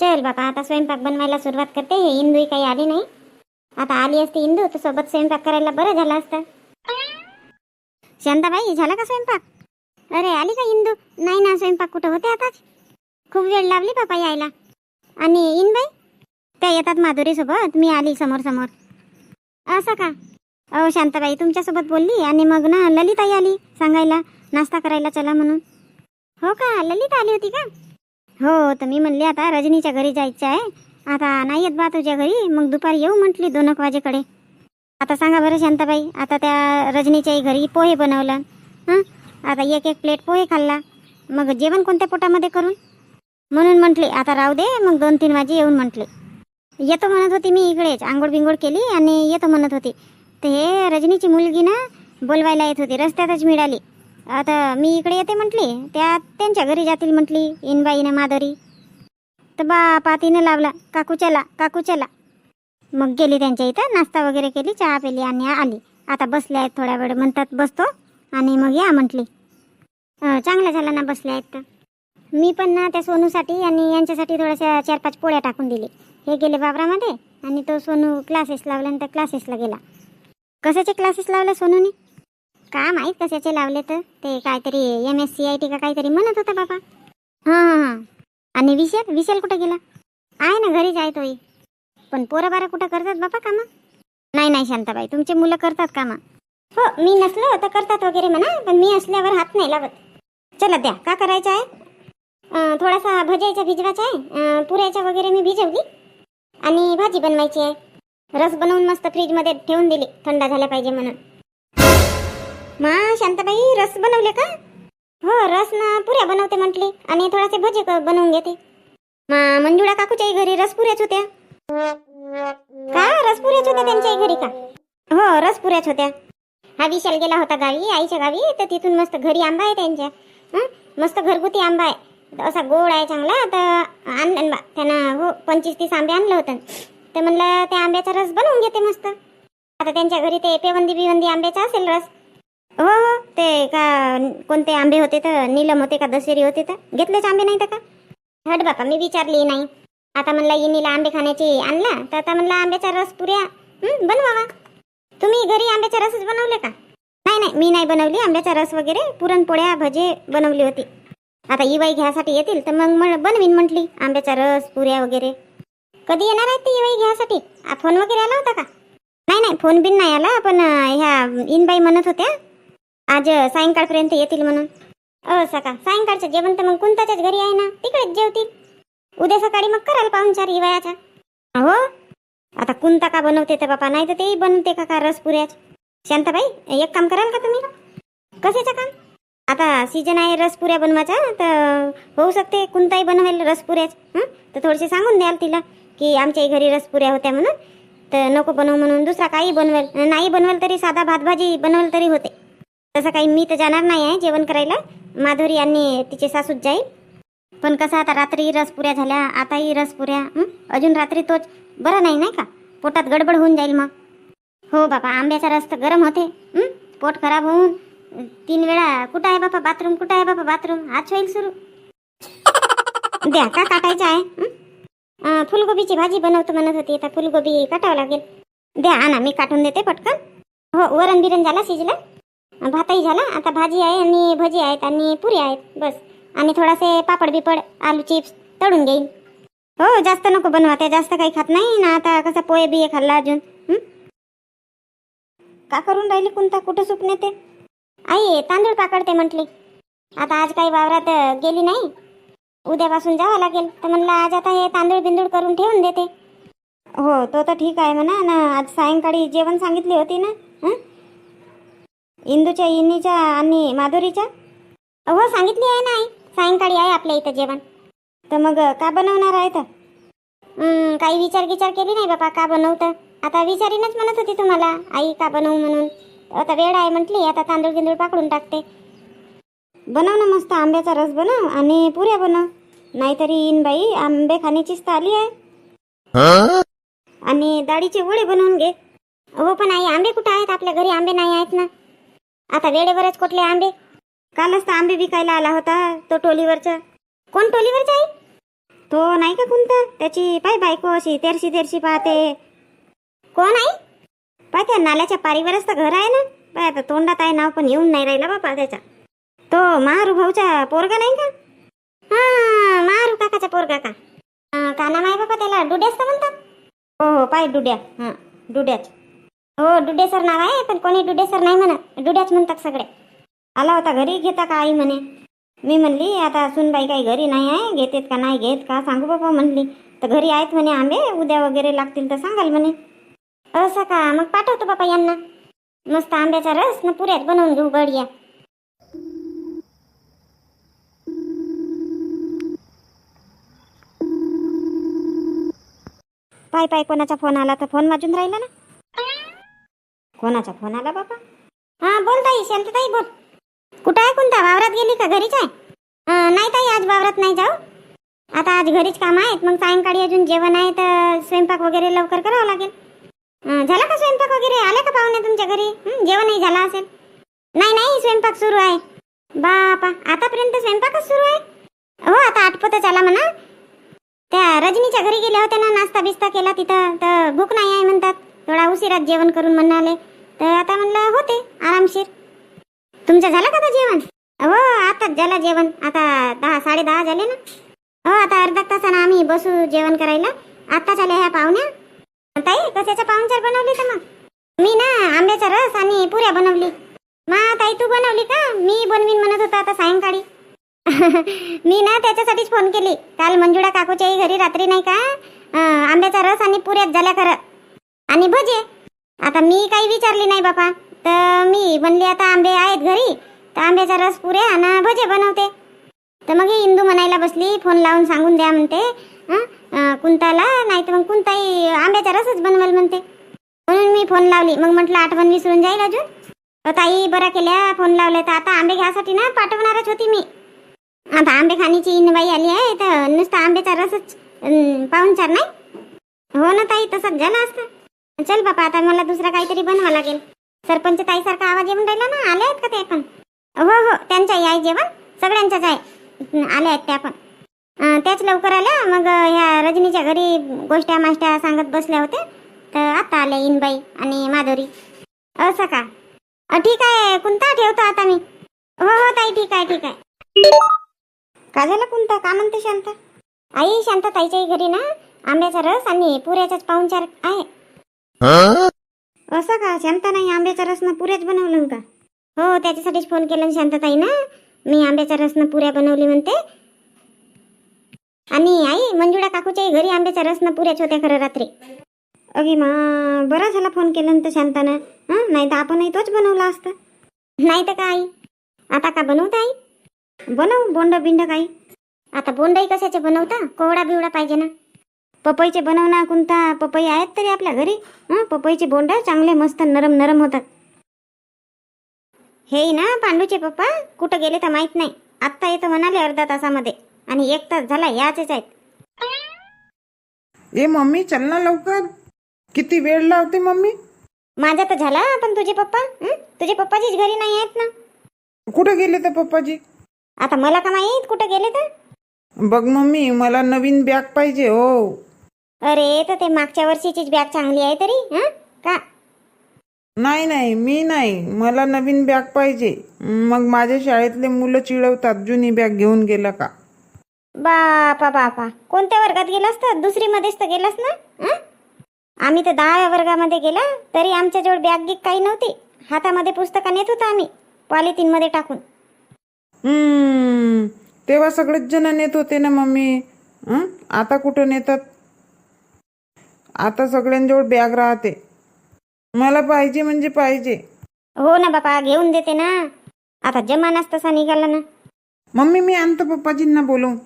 चल बापा आता स्वयंपाक बनवायला सुरुवात करते. हे इंदू काही आली नाही. आता आली असती इंदू तर सोबत स्वयंपाक करायला बरं झालं असतं. शांताबाई झाला का स्वयंपाक? अरे आली का इंदू? नाही ना स्वयंपाक कुठं होते आताच? खूप वेळ लावली बापा यायला. आणि इनबाई? त्या येतात माधुरी सोबत मी आली समोर समोर असं का? अहो शांताबाई तुमच्यासोबत बोलली. आणि मग ना ललिताई आली सांगायला. नाश्ता करायला चला म्हणून. हो का? ललिता आली होती का? हो तर मी म्हणले आता रजनीच्या घरी जायचं आहे. आता नाही येत बा तुझ्या घरी. मग दुपारी येऊ म्हटली दोन एक वाजेकडे. आता सांगा बरं शांताबाई आता त्या रजनीच्याही घरी पोहे बनवलं. हां? आता एक एक प्लेट पोहे खाल्ला. मग जेवण कोणत्या पोटामध्ये करून? म्हणून म्हटले आता राहू दे मग दोन तीन वाजे येऊन म्हटले. येतो म्हणत होती मी इकडेच. आंघोळ बिंघोळ केली आणि येतो म्हणत होती. तर हे रजनीची मुलगी ना बोलवायला येत होती. रस्त्यातच मिळाली. आता मी इकडे येते म्हटली. त्या त्यांच्या घरी जातील म्हटली इनबाईने माधुरी. तर बापा तिनं लावला काकू चला काकू चला. मग गेली त्यांच्या इथं नाश्ता वगैरे केली चहा पेली आणि आली. आता बसले आहेत थोड्या वेळ म्हणतात बसतो. आणि मग या म्हटली. चांगला चांगलं झालं ना बसले आहेत तर. मी पण ना त्या सोनूसाठी आणि यांच्यासाठी थोड्याशा चार पाच पोळ्या टाकून दिली. हे गेले बाबरामध्ये आणि तो सोनू क्लासेस लावल्यानंतर आणि त्या क्लासेसला गेला. कशाचे क्लासेस लावले सोनूने? का माहीत कशाचे लावले तर? ते काहीतरी M S C I T का काहीतरी म्हणत होता बाबा. हां हां हां. आणि विशाल? विशाल कुठं गेला? आहे ना घरीच आहे तोही. पण पोरं बारा कुठं करतात बाबा कामं? नाही नाही शांताबाई. तुमचे मुलं करतात कामं. हो मी नसलो तर करतात वगैरे म्हणा पण मी असल्यावर हात नाही लावत. चला द्या. का करायचं आहे? थोडासा भजायचा भिजवायचा आहे. पुऱ्याच्या वगैरे मी भिजवली. आणि भाजी बनवायची आहे. रस बनवून मस्त फ्रीजमध्ये ठेवून दिली. थंड झाल्या पाहिजे म्हणून. शांताबाई रस बनवले का? हो रस ना पुऱ्या बनवते म्हटले. आणि थोडासे भजे बनवून घेते. मा मंजुळा काकूच्याही घरी रसपुऱ्याच होत्या. का? रसपुऱ्याच होत्या त्यांच्याही घरी का? हो रसपुऱ्याच होत्या. हा विशाल गेला होता गावी आईच्या गावी तर तिथून मस्त घरी आंबा आहे त्यांच्या. मस्त घरगुती आंबा आहे. असा गोड आहे चांगला तर आणलं बा. त्यानं हो पंचवीस तीस आंबे आणलं होतं. तर म्हणलं त्या आंब्याचा रस बनवून घेते मस्त. आता त्यांच्या घरी ते पेवंदी बिवंदी आंब्याचा असेल रस. हो हो. ते का कोणते आंबे होते तर नीलम होते का दशेरी होते तर. घेतलेच आंबे नाही तर का? हट बापा मी विचारली नाही. आता म्हणला इनीला आंबे खाण्याची आणला तर आता म्हणला आंब्याचा रस पुऱ्या. बनवावा. तुम्ही घरी आंब्याचा रसच बनवले का? नाही नाही मी नाही बनवली. आंब्याचा रस वगैरे पुरणपोळ्या भजे बनवली होती. आता इवाई घ्यासाठी येतील तर मग मग बनवीन म्हटली. आंब्याचा रस पुऱ्या वगैरे. कधी येणार आहेत ते इवाई घ्यासाठी? फोन वगैरे आला होता का? नाही नाही फोन बिन नाही आला पण ह्या इनबाई म्हणत होत्या. आज सायंकाळपर्यंत येतील म्हणून. अ सका सायंकाळचं जेवण तर मग कुंताच्याच घरी आहे ना तिकडेच जेवतील. उद्या सकाळी मग कराल पाहुणचार हिवाळ्याचा. हो. आता कुंता का बनवते तर बापा नाही तर तेही बनवते का का रसपुऱ्याच शांताबाई एक काम कराल का तुम्ही? कशाचं काम? आता सीजन आहे रसपुऱ्या बनवायचा तर होऊ शकते कोणताही बनवेल रसपुऱ्याच तर थोडेसे सांगून द्याल तिला की आमच्याही घरी रसपुऱ्या होत्या म्हणून. तर नको बनवू म्हणून दुसरा काही बनवेल नाही बनवेल तरी साधा भात भाजी बनवेल तरी होते. तसं काही मी तर जाणार नाही आहे जेवण करायला. माधुरी आणि तिचे सासूच जाईल. पण कसं आता रात्री रसपुऱ्या झाल्या आताही रसपुऱ्या अजून रात्री तोच. बरं नाही नाही का? पोटात गडबड होऊन जाईल मग. हो बाबा आंब्याचा रस तर गरम होते. पोट खराब होऊन. तीन वेळा कुठं आहे बापा बाथरूम? कुठं आहे बापा बाथरूम? आज होईल सुरू. द्या का काटायचं आहे? फुलगोबीची भाजी बनवतो म्हणत होती. आता फुलगोबी काटावं लागेल. द्या आणा मी काटून देते पटकन. हो वरण बिरण झाला शिजला. भातही झाला. आता भाजी आहे आणि भजी आहेत आणि पुरी आहेत. बस. आणि थोडासे पापड बिपड आलू चिप्स तळून घेईन. हो जास्त नको बनवा. त्या जास्त काही खात नाही. ना आता कसं पोहे बिये खाल्ला अजून. का करून राहिली कोणता कुठं सुकणे नेते आई तांदूळ पाकडते म्हटली. आता आज काही वावरात गेली नाही. उद्यापासून जावं लागेल. तर म्हणलं आज आता हे तांदूळ बिंदूळ करून ठेवून देते. हो तो तर ठीक आहे म्हणा. ना आज सायंकाळी जेवण सांगितली होती ना? इंदूच्या इनीच्या आणि माधुरीच्या? हो सांगितली आहे ना आई. सायंकाळी आहे आपल्या इथं जेवण. तर मग का बनवणार आहे तर? हं, काही विचार विचार केली नाही बाबा का बनवतं? आता विचारीनच म्हणत होती तुम्हाला आई का बनवू म्हणून. आता वेळ आहे म्हटली आता तांदूळ गिंदूळ पाकडून टाकते. बनव ना मस्त आंब्याचा रस बनव आणि पुऱ्या बनव. नाहीतरी इन बाई आंबे खाण्याचीच तर आली आहे. आणि डाळीचे वडे बनवून घे. हो पण आई आंबे कुठं आहेत? आपल्या घरी आंबे नाही आहेत ना. आता वेळेवरच कुठले आंबे? कालच तर आंबे विकायला आला होता तो टोलीवरचा? कोण टोलीवरचा आई तो नाही का कोणता? त्याची पाय बायको अशी तेरशी तेरशी पाहते. कोण आहे? पाय त्या नाल्याच्या पारीवरच तर घर आहे ना. पाय आता तोंडात आहे नाव पण येऊन नाही राहिला बापा त्याचा. तो महारू भाऊचा पोरगा नाही का? हा महारू काकाचा पोरगा का? अं, का बापा आहे त्याला डुड्याच तर म्हणतात. हो हो पाय डुड्या. हां डुड्याच. हो डुडे सर नाव आहे पण कोणी डुडे सर नाही म्हणत. डुड्याच म्हणतात सगळे. आला होता घरी घेता का आई म्हणे. मी म्हणली आता सुनबाई काही घरी नाही आहे घेतेत का नाही घेत का सांगू बाबा म्हणली. तर घरी आहेत म्हणे आंबे उद्या वगैरे लागतील तर सांगाल म्हणे. असं का? मग पाठवतो बाबा यांना. मस्त आंब्याचा रस ना पुऱ्यात बनवून घेऊ बढिया. पाय पाय कोणाचा फोन आला तर फोन वाजून राहिला ना? कोणाचा फोन आला बाबा? हा बोल ताई शांतताई बोल. कुठं आहे कोणता? वावरात गेली का? घरीच आहे? नाही ताई आज वावरात नाही जाऊ. आता आज घरीच काम आहेत. मग सायंकाळी अजून जेवण आहे तर स्वयंपाक वगैरे लवकर करावं लागेल. झाला का स्वयंपाक वगैरे? आले का पाहुणे तुमच्या घरी? जेवणही झाला असेल. नाही नाही स्वयंपाक सुरू आहे. बापा आतापर्यंत स्वयंपाकच सुरू आहे? हो आता आठपतच आला म्हणा. त्या रजनीच्या घरी गेले होते ना नाश्ता बिस्ता केला तिथं. तर भूक नाही आहे म्हणतात. थोडा उशिरात जेवण करून म्हणाले. तर आता म्हणलं होते आरामशीर. तुमचं झालं का तर जेवण? हो आताच झालं जेवण. आता दहा साडे दहा झाले ना. हो आता अर्धा तासानं आम्ही बसू जेवण करायला. आत्ताच आल्या ह्या पाहुण्या. ताई कशाच्या पाहुणचार बनवली तर मग? मी ना आंब्याचा रस आणि पुऱ्या बनवली. मा ताई तू बनवली का? मी बनवीन म्हणत होता आता सायंकाळी. मी ना त्याच्यासाठीच फोन केली. काल मंजुळा काकूच्याही घरी रात्री नाही का? आंब्याचा रस आणि पुऱ्यात झाल्या खरं. आणि भजे. आता मी काही विचारली नाही बापा. तर मी म्हणली आता आंबे आहेत घरी तर आंब्याचा रस पुरे आणि भजे बनवते. तर मग ही इंदू म्हणायला बसली फोन लावून सांगून द्या म्हणते. कुंताला? नाही तर मग कुंताई आंब्याचा रसच बनवाल म्हणते. म्हणून मी फोन लावली. मग म्हटलं आठवण विसरून जाईल अजून. ताई बरा केल्या फोन लावले. तर आता आंबे घ्यासाठी ना पाठवणारच होती मी. आता आंबे खाण्याची इनबाई आली आहे तर नुसता आंब्याचा रसच अं, पाहुणचार नाही. हो ना ताई तसंच झालं असतं. चल बापा आता मला दुसरा काहीतरी बनवा लागेल. सरपंच ताईसारखा आवाज येऊन राहिला ना आले आहेत का ते पण? हो हो त्यांच्याही आहे जेवण सगळ्यांच्याच आहे. आले आल्या आहेत त्या पण त्याच लवकर आल्या मग ह्या रजनीच्या घरी गोष्ट्या माष्ट्या सांगत बसल्या होत्या तर आता आल्या इनबाई आणि माधुरी. असं का ठीक आहे कोणता ठेवतो आता मी. हो हो ताई ठीक आहे ठीक आहे. का झालं कोणता का म्हणते शांत? आई शांत ताईच्याही घरी ना आंब्याचा रस आणि पुऱ्याचाच पाहुणचार आहे. असं का? शांता नाही आंब्याचा रस पुऱ्याच बनवलं का? हो त्याच्यासाठीच फोन केला शांताताई शांतताई ना. मी आंब्याचा रस पुऱ्या बनवली म्हणते. आणि आई मंजुळा काकूच्याही घरी आंब्याचा रस पुऱ्याच होत्या खरं रात्री. अगे मा बरा झाला फोन केला ना तर शांतानं. हां? नाही तर आपणही तोच बनवला असता. नाही तर काय? आता का बनवता आई? बनव बोंड बिंड काही आता बोंडही कशाचे बनवता? कोवडा बिवडा पाहिजे ना. पपईचे बनव ना कोणता पपई आहेत तरी आपल्या घरी. हं पपईचे बोंड चांगले मस्त नरम नरम होतात. हे ना पांडूचे पप्पा कुठं गेले तर माहीत नाही. आत्ता येतं म्हणाले अर्धा तासामध्ये. आणि एक तास झाला याचेच आहेत. ए मम्मी चल ना लवकर. किती वेळ लावते मम्मी? माझा तर झाला पण तुझे पप्पा? हं? तुझे पप्पाचीच घरी नाही आहेत ना? कुठे गेले तर पप्पाजी? आता मला का माहीत कुठं गेले तर? बघ मम्मी मला नवीन बॅग पाहिजे हो. अरे तर ते मागच्या वर्षीचीच बॅग चांगली आहे तरी हं? का? नाही नाही मी नाही. मला नवीन बॅग पाहिजे. मग माझ्या शाळेतले मुलं चिडवतात जुनी बॅग घेऊन गेला का? बापा बापा. कोणत्या वर्गात गेलास तर? दुसरी मध्येच तर गेलास ना? हं? आम्ही तर दहाव्या वर्गामध्ये गेला तरी आमच्याजवळ बॅग गिक काही नव्हती. हातामध्ये पुस्तकं नेत होतो आम्ही पॉलिथिनमध्ये टाकून. हम्म. तेव्हा सगळेच जण नेत होते ना मम्मी? हं? आता कुठं नेतात? आता सगळ्यांजवळ बॅग राहते. मला पाहिजे म्हणजे पाहिजे. हो ना बापा घेऊन देते ना. आता जमानाच तसा निघाला ना. मम्मी मी आणतो पप्पाजींना बोलवून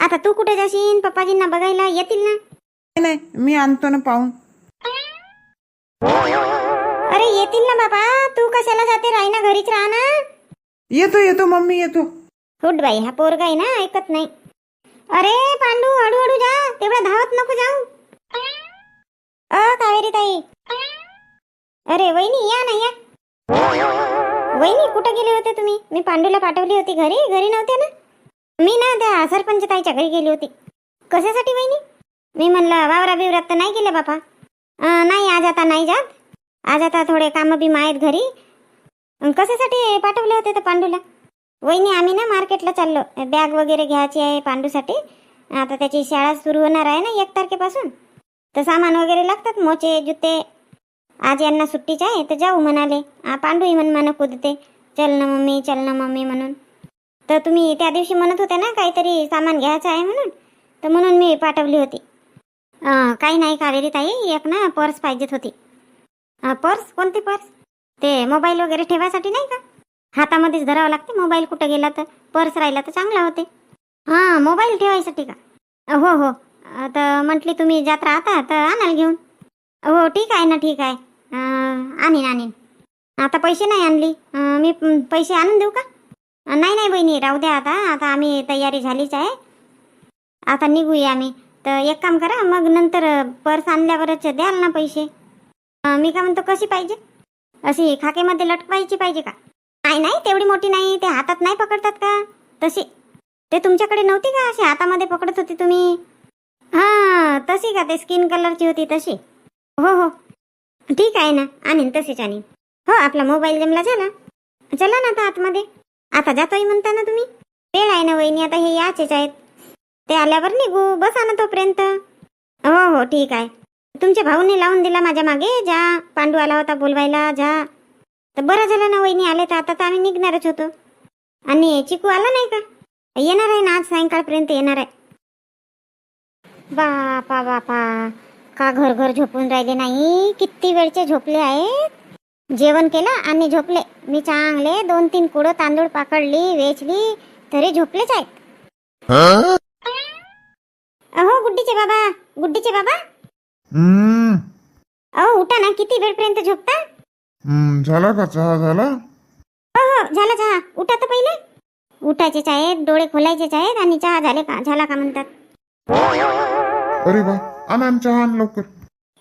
आता तू कुठे जाशील पप्पाजींना बघायला येतील ना? नाही मी आणतो ना पाहून. अरे येतील ना बाबा तू कशाला जाते? राही ना घरीच राहा ना. येतो येतो मम्मी येतो. हुट बाई हा पोरगा आहे ना ऐकत नाही. अरे पांडू हळूहळू जा. तेवढा धावत नको जाऊ. अ कावेरी ताई. अरे वहिनी या ना या. वहिनी कुठं गेले होते तुम्ही? मी पांडूला पाठवली होती घरी घरी नव्हते ना? मी ना त्या सरपंच ताईच्या घरी गेली होती. कशासाठी वहिनी? मी म्हणलं वावरा बिवरात तर नाही गेले बापा. नाही आज आता नाही जात. आज आता थोडे कामं बी आहेत घरी. कशासाठी पाठवले होते तर पांडूला? वहिनी आम्ही ना मार्केटला चाललो. बॅग वगैरे घ्यायची आहे पांडूसाठी. आता त्याची शाळा सुरू होणार आहे ना एक तारखेपासून. तर सामान वगैरे लागतात मोचे जुते. आज यांना सुट्टीच आहे तर जाऊ म्हणाले. आ, पांडूही म्हण म्हणा कुदते चल ना मम्मी चल ना मम्मी म्हणून. तर तुम्ही त्या दिवशी म्हणत होते ना काहीतरी सामान घ्यायचं आहे म्हणून. तर म्हणून मी पाठवली होती. काही नाही कावेरी ताई एक ना पर्स पाहिजेत होती. पर्स? कोणती पर्स? ते मोबाईल वगैरे ठेवायसाठी नाही का? हातामध्येच धरावं लागते मोबाईल कुठं गेला तर. पर्स राहिला तर चांगला होते. हां मोबाईल ठेवायसाठी का? हो हो. तर म्हटली तुम्ही जात राहता तर आणाल घेऊन. हो ठीक आहे ना ठीक आहे. आणीन आणीन. आता पैसे नाही आणली. मी पैसे आणून देऊ का? नाही नाही बहिणी राहू द्या आता. आता आम्ही तयारी झालीच आहे. आता निघूया आम्ही. तर एक काम करा मग नंतर पर्स आणल्यावरच द्याल ना पैसे. मी का म्हणतो कशी पाहिजे? अशी खाकेमध्ये लटकवायची पाहिजे का? नाही नाही तेवढी मोठी नाही. ते हातात नाही पकडतात का? तशी. ते तुमच्याकडे नव्हती का? अशी हातामध्ये पकडत होती तुम्ही? हां तशी का ते स्किन कलरची होती तशी? हो हो. ठीक आहे ना आणीन तशीच आणीन. हो आपला मोबाईल जमला झाला चला ना आता आतमध्ये. आता जातोय म्हणता ना तुम्ही? वेळ आहे ना वहिनी आता हे याचेच आहेत. ते आल्यावर निघू बसा ना तोपर्यंत. हो हो ठीक आहे. तुमच्या भाऊने लावून दिला माझ्या मागे जा. पांडू आला होता बोलवायला जा. तर बरं झालं ना वहिनी आले तर आता तर आम्ही निघणारच होतो. आणि चिकू आला नाही का? येणार आहे ना आज सायंकाळपर्यंत येणार आहे. बापा बापा. का घर घर झोपून राहिले नाही? किती वेळचे झोपले आहेत? जेवण केलं आणि झोपले. मी चांगले दोन तीन कुडं तांदूळ पाकडली वेचली तरी झोपलेच आहेत. अहो गुड्डीचे बाबा गुड्डीचे बाबा. अहो उठा ना किती वेळपर्यंत झोपता? झाला का चहा झाला? हो हो झाला चहा. उठा तर पहिले. उठायचेच आहेत डोळे खोलायचेच आहेत आणि चहा झाले का झाला का म्हणतात? अरे वा आणा न चहा आण लवकर.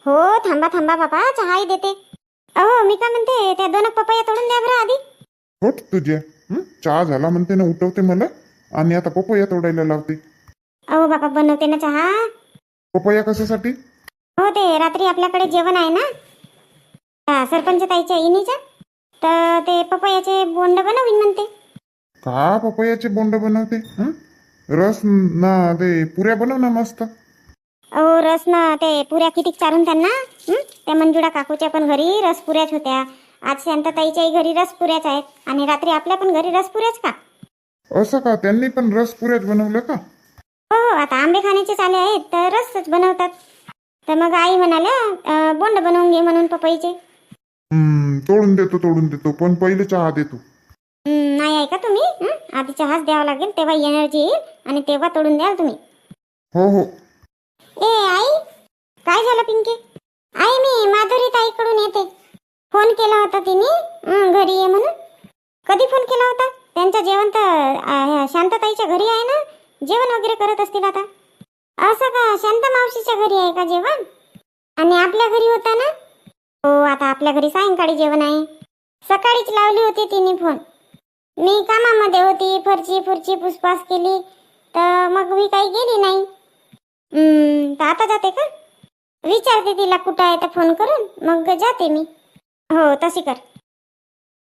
हो थांबा थांबा बाबा चहाही देते. अहो मी काय म्हणते त्या दोन पपया तोडून द्या बरं आधी. होट तुझ्या. हं? चहा झाला म्हणते ना उठवते मला आणि आता पपया तोडायला लावते. अहो बाबा बनवते ना चहा. पपया कशासाठी? हो ते रात्री आपल्याकडे जेवण आहे ना? सरपंच ताईच्या इनीच्या. तर ते पपयाचे बोंड बनवीन म्हणते. का पपयाचे बोंड बनवते? हं? रस ना ते पुऱ्या बनव ना मस्त. अहो रस ना ते पुऱ्या किती चारून त्यांना? त्या मंजुळा काकूच्या पण घरी रस पुऱ्याच होत्या. आज शांतताईच्याही घरी रस पुऱ्याच आहेत. आणि रात्री आपल्या पण घरी रस पुऱ्याच का? असं का? त्यांनी पण रस पुऱ्याच बनवलं का? हो हो आता आंबे खाण्याचे चाले आहेत तर रसच बनवतात. तर मग आई म्हणाल्या बोंड बनवून घे म्हणून पपईचे. तोडून देतो तोडून देतो पण पहिले चहा देतो. नाही आहे का तुम्ही? आधी चहाच द्यावा लागेल तेव्हा एनर्जी येईल आणि तेव्हा तोडून द्याल तुम्ही. हो हो. ए आई? काय झालं पिंकी? आई मी माधुरी ताईकडून येते. फोन केला होता तिने. घरी ये म्हणून. कधी फोन केला होता? त्यांचं जेवण तर शांतताईच्या घरी आहे ना? जेवण वगैरे करत असतील आता. असं का? शांता मावशीच्या घरी आहे का जेवण? आणि आपल्या घरी होता ना? हो आता आपल्या घरी सायंकाळी जेवण आहे. सकाळीच लावली होती तिने फोन. मी कामामध्ये होती फरची फुरची पुसपास केली. तर मग मी काही गेली नाही. तर आता जाते का? विचारते तिला कुठं आहे तर फोन करून. मग जाते मी. हो तशी कर.